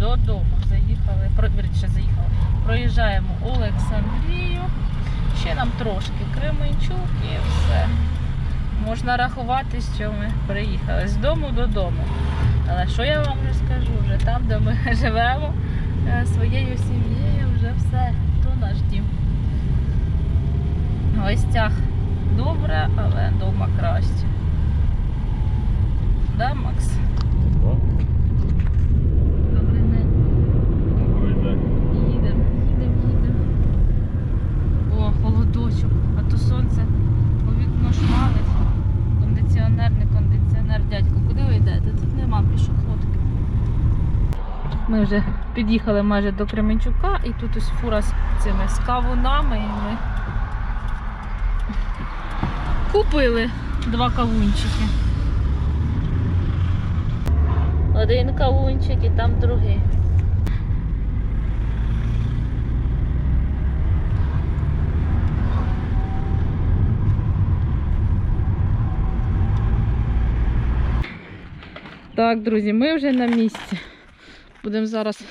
додому. Заїхали, вірніше, заїхали. Проїжджаємо Олександрію. Ще нам трошки Кременчук і все. Можна рахувати, що ми приїхали з дому додому. Але що я вам вже скажу? Вже там, де ми живемо е, своєю сім'єю, вже все. То наш дім. В гостях добре, але вдома краще. Да, Макс? Добрий день. Добрий день. Їдемо, їдемо, їдемо. О, холодочок, а то сонце у вікно шмалить. Кондиціонер, не кондиціонер, дядько, куди ви йдете? Тут нема пішоходки. Ми вже під'їхали майже до Кременчука і тут ось фура з цими з кавунами і ми купили два кавунчики. Один кавунчик і там другий. Так, друзі, ми вже на місці. Будемо зараз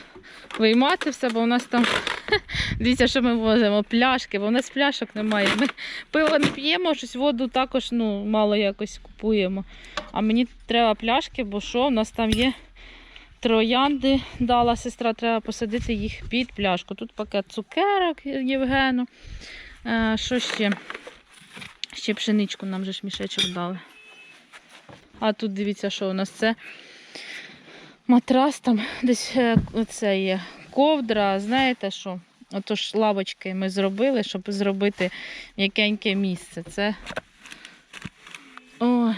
виймати все, бо у нас там дивіться, що ми возимо, пляшки, бо у нас пляшок немає. Ми пиво не п'ємо, щось воду також ну, мало якось купуємо. А мені треба пляшки, бо що, у нас там є троянди, дала сестра, треба посадити їх під пляшку. Тут пакет цукерок Євгену. Е, що ще? Ще пшеничку нам же ж мішечок дали. А тут дивіться, що у нас це матрас, там десь е, оце є ковдра, знаєте що? Отож лавочки ми зробили, щоб зробити м'якеньке місце. Це. Ой.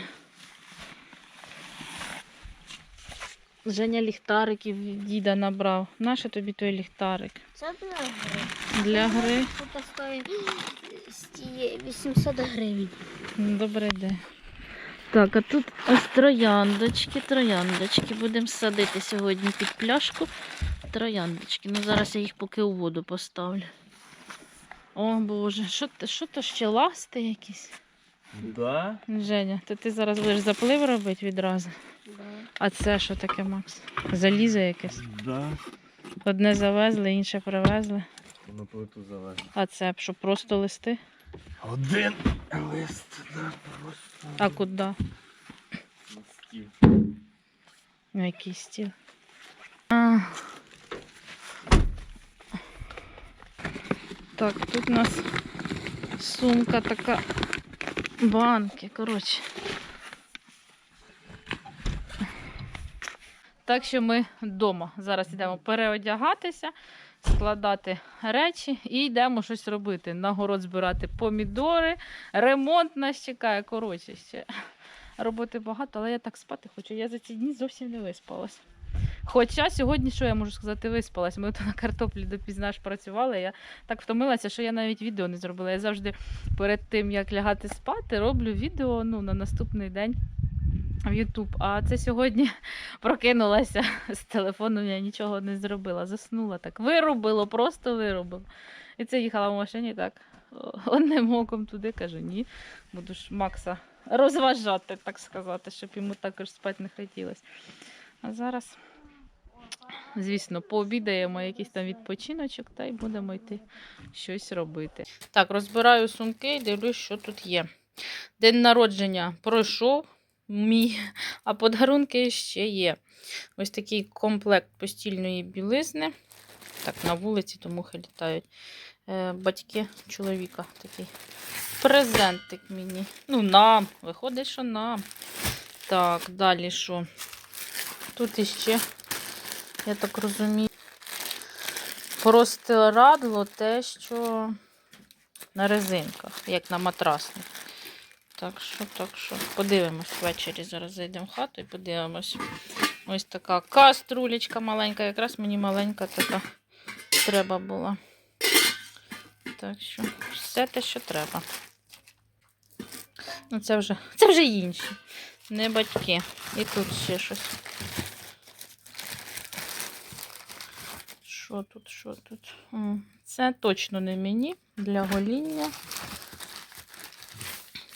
Женя ліхтариків від діда набрав. Нащо тобі той ліхтарик? Це для гри. Для гри. Тут стоїть 800 гривень. Добрий день. Так, а тут ось трояндочки, трояндочки. Будемо садити сьогодні під пляшку. Трояндочки. Ну зараз я їх поки у воду поставлю. О Боже, що, ти- що то ще ласти якісь? Да? Женя, то ти зараз будеш заплив робити відразу. А це що таке, Макс? Залізо якесь. Да. Одне завезли, інше привезли. На плиту залежить. А це що просто листи? Один лист, да, просто. А куди? На стіл. На який стіл? А. Так, тут у нас сумка така. Банки, коротше. Так що ми вдома. Зараз йдемо переодягатися, складати речі і йдемо щось робити. На город збирати помідори, ремонт нас чекає. Коротше, ще роботи багато, але я так спати хочу. Я за ці дні зовсім не виспалась. Хоча сьогодні, що я можу сказати, виспалась. Ми то на картоплі допізна аж працювали. Я так втомилася, що я навіть відео не зробила. Я завжди перед тим, як лягати спати, роблю відео ну, на наступний день в YouTube. А це сьогодні прокинулася з телефону, я нічого не зробила. Заснула так. Вирубило, просто вирубило. І це їхала в машині так. Одним оком туди кажу, ні. Буду ж Макса розважати, так сказати, щоб йому також спати не хотілося. А зараз, звісно, пообідаємо якийсь там відпочиночок та й будемо йти щось робити. Так, розбираю сумки і дивлюсь, що тут є. День народження пройшов мій, а подарунки ще є. Ось такий комплект постільної білизни. Так, на вулиці, то мухи літають. Е, батьки чоловіка такий. Презентик мені. Ну, нам. Виходить, що нам. Так, далі що? Тут іще, я так розумію, простирадло те, що на резинках, як на матрасних. Так що, так що, подивимось ввечері. Зараз зайдемо в хату і подивимось. Ось така каструлечка маленька, якраз мені маленька така треба була. Так що, все те, що треба. Ну, це вже, це вже інші, не батьки. І тут ще щось. Що тут, що тут? Це точно не мені для гоління.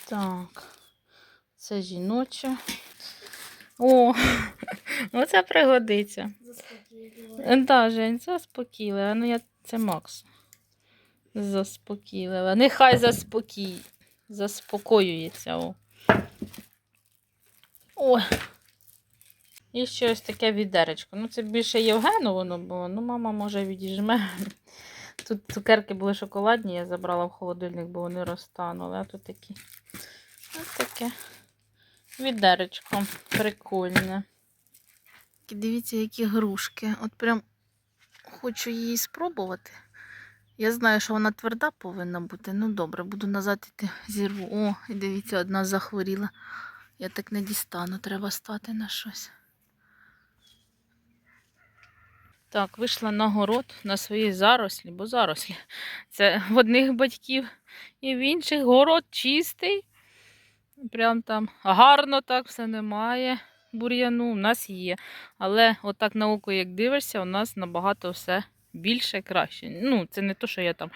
Так, це жіноче. О, Оце пригодиться. Заспокійливо. Так, Жень, заспокійлива. Ну, я... це Макс. Заспокійлива. Нехай заспокій. Заспокоюється. О. Ой. І ще ось таке відеречко. Ну, це більше Євгену воно було. Ну, мама може відіжме. Тут цукерки були шоколадні, я забрала в холодильник, бо вони розтанули. А тут такі. Ось таке. Відеречко. Прикольне. Дивіться, які грушки. От прям хочу її спробувати. Я знаю, що вона тверда повинна бути. Ну добре, буду назад іти зірву. О, і дивіться, одна захворіла. Я так не дістану, треба стати на щось. Так, вийшла на город на свої зарослі, бо зарослі. Це в одних батьків і в інших город чистий. Прям там гарно так все немає. Бур'яну у нас є. Але отак на око, як дивишся, у нас набагато все більше краще. Ну, це не то, що я там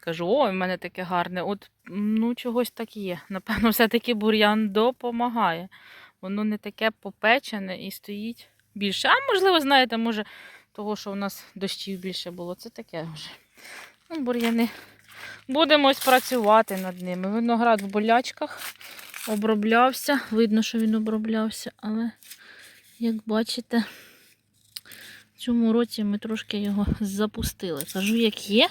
кажу, о, в мене таке гарне. От ну чогось так є. Напевно, все-таки бур'ян допомагає. Воно не таке попечене і стоїть більше. А можливо, знаєте, може, того, що у нас дощів більше було. Це таке вже. Ну, бур'яни. Будемо ось працювати над ними. Виноград в болячках оброблявся. Видно, що він оброблявся, але, як бачите, в цьому році ми трошки його запустили. Кажу, як є.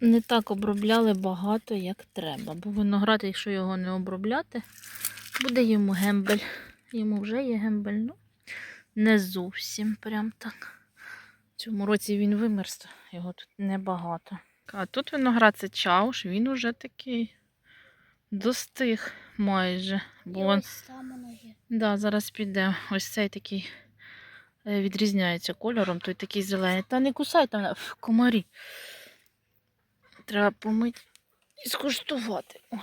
Не так обробляли багато, як треба. Бо виноград, якщо його не обробляти, буде йому гембель. Йому вже є гембель, ну не зовсім прям так. В цьому році він вимерз, його тут небагато. А тут виноград це чауш, він уже такий достиг майже. Бо І он, ось там воно є. да, зараз піде. Ось цей такий е, відрізняється кольором, той такий зелений. Та не кусай там ф, комарі. Треба помити і скуштувати. Ой.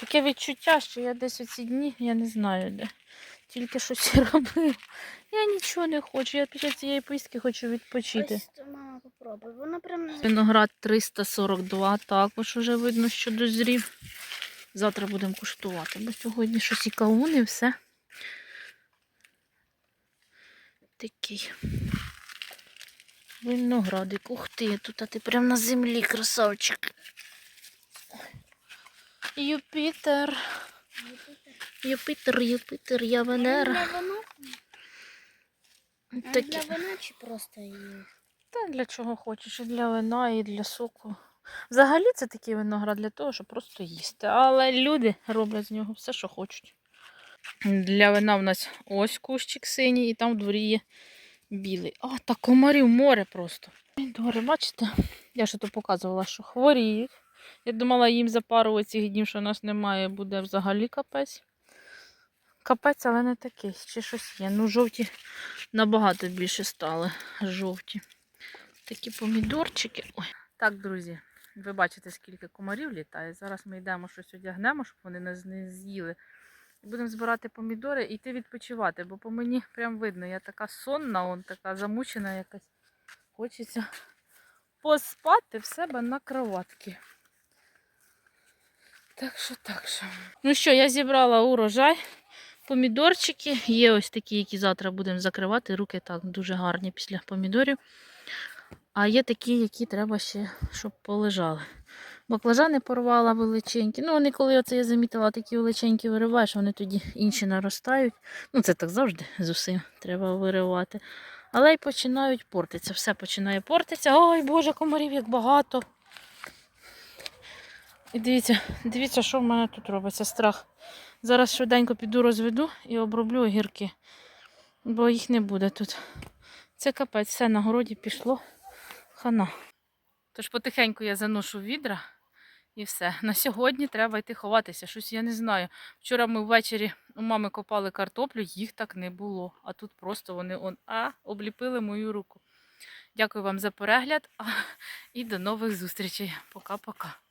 Таке відчуття, що я десь оці дні, я не знаю де. Тільки щось робив. Я нічого не хочу. Я після цієї поїздки хочу відпочити. Ось мама попробуй. Воно прям Виноград 342, також уже видно, що дозрів. Завтра будемо куштувати, бо сьогодні щось і кавуни, і все. Такий. Виноградик. Ух ти, тут а ти прям на землі, красавчик. Юпітер. Юпітер, Юпітер, я Венера. Для Такі. Для вина чи просто її? Та для чого хочеш, і для вина, і для соку. Взагалі це такий виноград для того, щоб просто їсти. Але люди роблять з нього все, що хочуть. Для вина в нас ось кущик синій, і там в дворі є білий. А, та комарів море просто. Помідори, бачите? Я ж то показувала, що хворіють. Я думала, їм за пару цих днів, що нас немає, буде взагалі капець. Капець, але не такий. Ще щось є. Ну, жовті набагато більше стали. Жовті. Такі помідорчики. Ой. Так, друзі, ви бачите, скільки комарів літає. Зараз ми йдемо щось одягнемо, щоб вони нас не з'їли. Будемо збирати помідори і йти відпочивати, бо по мені прям видно, я така сонна, он така замучена якась. Хочеться поспати в себе на кроватці. Так що, так що. Ну що, я зібрала урожай. Помідорчики. Є ось такі, які завтра будемо закривати. Руки так дуже гарні після помідорів. А є такі, які треба ще, щоб полежали. Баклажани порвала величенькі. Ну, вони, коли оце я замітила, такі величенькі вириваєш, вони тоді інші наростають. Ну, це так завжди з усім треба виривати. Але й починають портитися. Все починає портитися. Ой, Боже, комарів як багато. І дивіться, дивіться, що в мене тут робиться. Страх. Зараз швиденько піду розведу і оброблю огірки, бо їх не буде тут. Це капець, все на городі пішло. Хана. Тож потихеньку я заношу відра і все. На сьогодні треба йти ховатися. Щось я не знаю. Вчора ми ввечері у мами копали картоплю, їх так не було. А тут просто вони он, а, обліпили мою руку. Дякую вам за перегляд і до нових зустрічей. Пока-пока.